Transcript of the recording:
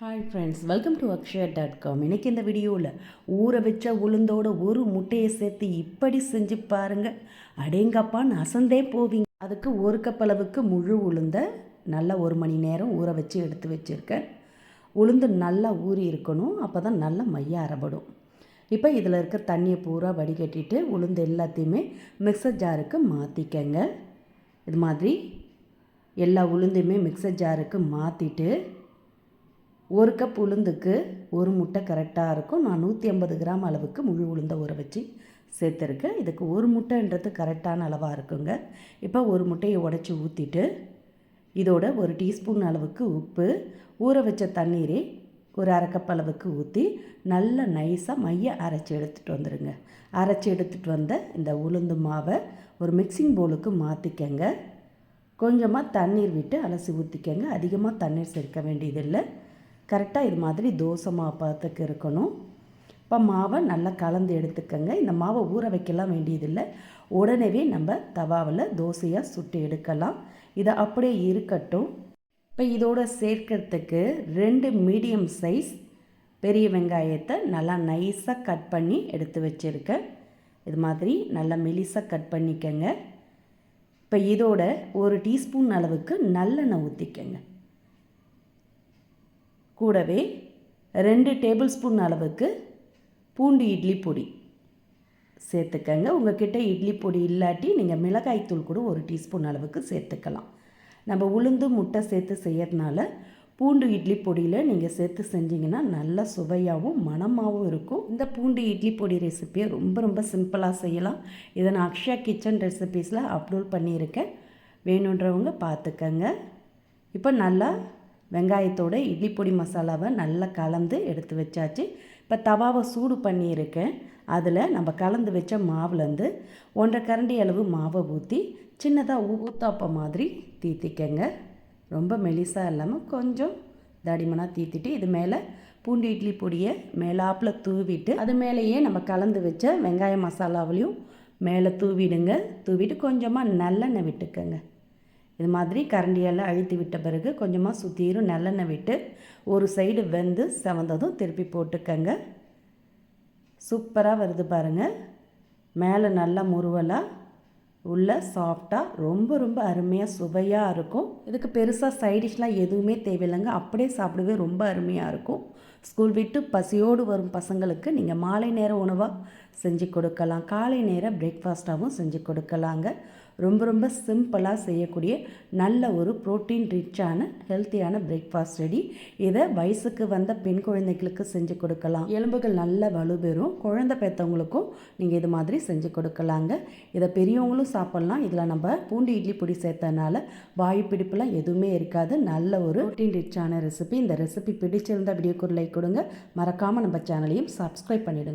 Hi friends welcome to Akshaya dot com இன்றைக்கி இந்த வீடியோவில் ஊற வச்ச உளுந்தோட ஒரு முட்டையை சேர்த்து இப்படி செஞ்சு பாருங்கள் அடேங்கப்பான்னு அசந்தே போவீங்க. அதுக்கு ஒரு கப் அளவுக்கு முழு உளுந்த நல்லா ஒரு மணி நேரம் ஊற வச்சு எடுத்து வச்சுருக்கேன். உளுந்து நல்லா ஊறி இருக்கணும் அப்போ தான் நல்லா மைய அறப்படும் இப்போ இதில் இருக்க தண்ணியை பூரா வடிகட்டிட்டு உளுந்து எல்லாத்தையுமே மிக்சர் ஜாருக்கு மாற்றிக்கங்க இது மாதிரி எல்லா உளுந்தையுமே மிக்சர் ஜாருக்கு மாற்றிட்டு ஒரு கப் உளுந்துக்கு ஒரு முட்டை கரெக்டாக இருக்கும். நான் நூற்றி ஐம்பது கிராம் அளவுக்கு முழு உளுந்தை ஊற வச்சு சேர்த்துருக்கேன். இதுக்கு ஒரு முட்டைன்றது கரெக்டான அளவாக இருக்குங்க. இப்போ ஒரு முட்டையை உடச்சி ஊற்றிட்டு இதோட ஒரு டீஸ்பூன் அளவுக்கு உப்பு ஊற வச்ச தண்ணீரை ஒரு அரைக்கப் அளவுக்கு ஊற்றி நல்லா நைஸாக மைய அரைச்சி எடுத்துகிட்டு வந்துடுங்க அரைச்சி எடுத்துகிட்டு வந்த இந்த உளுந்து மாவை ஒரு மிக்சிங் பவுலுக்கு மாற்றிக்கங்க கொஞ்சமாக தண்ணீர் விட்டு அலசி ஊற்றிக்கங்க அதிகமாக தண்ணீர் சேர்க்க வேண்டியதில்லை. கரெக்டாக இது மாதிரி தோசை மாவு பார்த்துக்கு இருக்கணும். இப்போ மாவை நல்லா கலந்து எடுத்துக்கோங்க. இந்த மாவை ஊற வைக்கலாம் வேண்டியதில்லை. உடனே நம்ம தவாவில் தோசையாக சுட்டு எடுக்கலாம். இதை அப்படியே இருக்கட்டும். இப்போ இதோட சேர்க்கறதுக்கு ரெண்டு மீடியம் சைஸ் பெரிய வெங்காயத்தை நல்லா நைஸாக கட் பண்ணி எடுத்து வச்சுருக்கேன். இது மாதிரி நல்லா மெலிசாக கட் பண்ணிக்கங்க. இப்போ இதோட ஒரு டீஸ்பூன் அளவுக்கு நல்லெண்ணெய் ஊற்றிக்கங்க கூடவே ரெண்டு டேபிள் ஸ்பூன் அளவுக்கு பூண்டு இட்லி பொடி சேர்த்துக்கங்க. உங்கள்கிட்ட இட்லி பொடி இல்லாட்டி நீங்கள் மிளகாய் தூள் கூட ஒரு டீஸ்பூன் அளவுக்கு சேர்த்துக்கலாம். நம்ம உளுந்து முட்டை சேர்த்து செய்யறதுனால பூண்டு இட்லி பொடியில் நீங்கள் சேர்த்து செஞ்சிங்கன்னா நல்லா சுவையாகவும் மணமாகவும் இருக்கும். இந்த பூண்டு இட்லி பொடி ரெசிப்பியை ரொம்ப ரொம்ப சிம்பிளாக செய்யலாம். இதை நான் அக்ஷயா கிச்சன் ரெசிபீஸில் அப்லோட் பண்ணியிருக்கேன். வேணுன்றவங்க பார்த்துக்கங்க. இப்போ நல்லா வெங்காயத்தோட இட்லி பொடி மசாலாவை நல்லா கலந்து எடுத்து வச்சாச்சு. இப்போ தவாவை சூடு பண்ணியிருக்கேன். அதில் நம்ம கலந்து வச்ச மாவுலேருந்து ஒன்றரை கரண்டி அளவு மாவை ஊற்றி சின்னதாக ஊத்தாப்ப மாதிரி தீத்திக்கங்க. ரொம்ப மெலிசாக இல்லாமல் கொஞ்சம் தடிமனாக தீத்திட்டு இது மேலே பூண்டு இட்லி பொடியை மேலாப்பில் தூவிட்டு அது மேலேயே நம்ம கலந்து வச்ச வெங்காய மசாலாவிலையும் மேலே தூவிடுங்க. தூவிட்டு கொஞ்சமாக நல்லெண்ணெய் விட்டுக்கங்க. இது மாதிரி கரண்டியால் அழுத்தி விட்ட பிறகு கொஞ்சமாக சுற்றிரும் நல்லெண்ணெய் விட்டு ஒரு சைடு வெந்து செவந்ததும் திருப்பி போட்டுக்கங்க. சூப்பராக வருது பாருங்கள் மேலே நல்லா முருவலாக உள்ள சாஃப்டாக ரொம்ப ரொம்ப அருமையாக சுவையாக இருக்கும். இதுக்கு பெருசாக சைடிஷ்லாம் எதுவுமே தேவையில்லைங்க. அப்படியே சாப்பிடவே ரொம்ப அருமையாக இருக்கும். ஸ்கூல் விட்டு பசியோடு வரும் பசங்களுக்கு நீங்கள் மாலை நேர உணவாக செஞ்சு கொடுக்கலாம். காலை நேர பிரேக்ஃபாஸ்ட்டாகவும் செஞ்சு கொடுக்கலாங்க. ரொம்ப ரொம்ப சிம்பிளாக செய்யக்கூடிய நல்ல ஒரு ப்ரோட்டீன் ரிச்சான ஹெல்த்தியான பிரேக்ஃபாஸ்ட் ரெடி இதை வயசுக்கு வந்த பெண் குழந்தைகளுக்கு செஞ்சு கொடுக்கலாம். எலும்புகள் நல்ல வலுபெறும் குழந்தை பெற்றவங்களுக்கும் நீங்கள் இது மாதிரி செஞ்சு கொடுக்கலாங்க. இதை பெரியவங்களும் சாப்பிட்லாம். இதில் நம்ம பூண்டு இட்லி பொடி சேர்த்தனால வாயு பிடிப்புலாம் எதுவுமே இருக்காது. நல்ல ஒரு ப்ரோட்டீன் ரிச்சான ரெசிபி இந்த ரெசிபி பிடிச்சிருந்த வீடியோக்கு லைக் கொடுங்க. மறக்காமல் நம்ம சேனலையும் சப்ஸ்கிரைப் பண்ணிவிடுங்க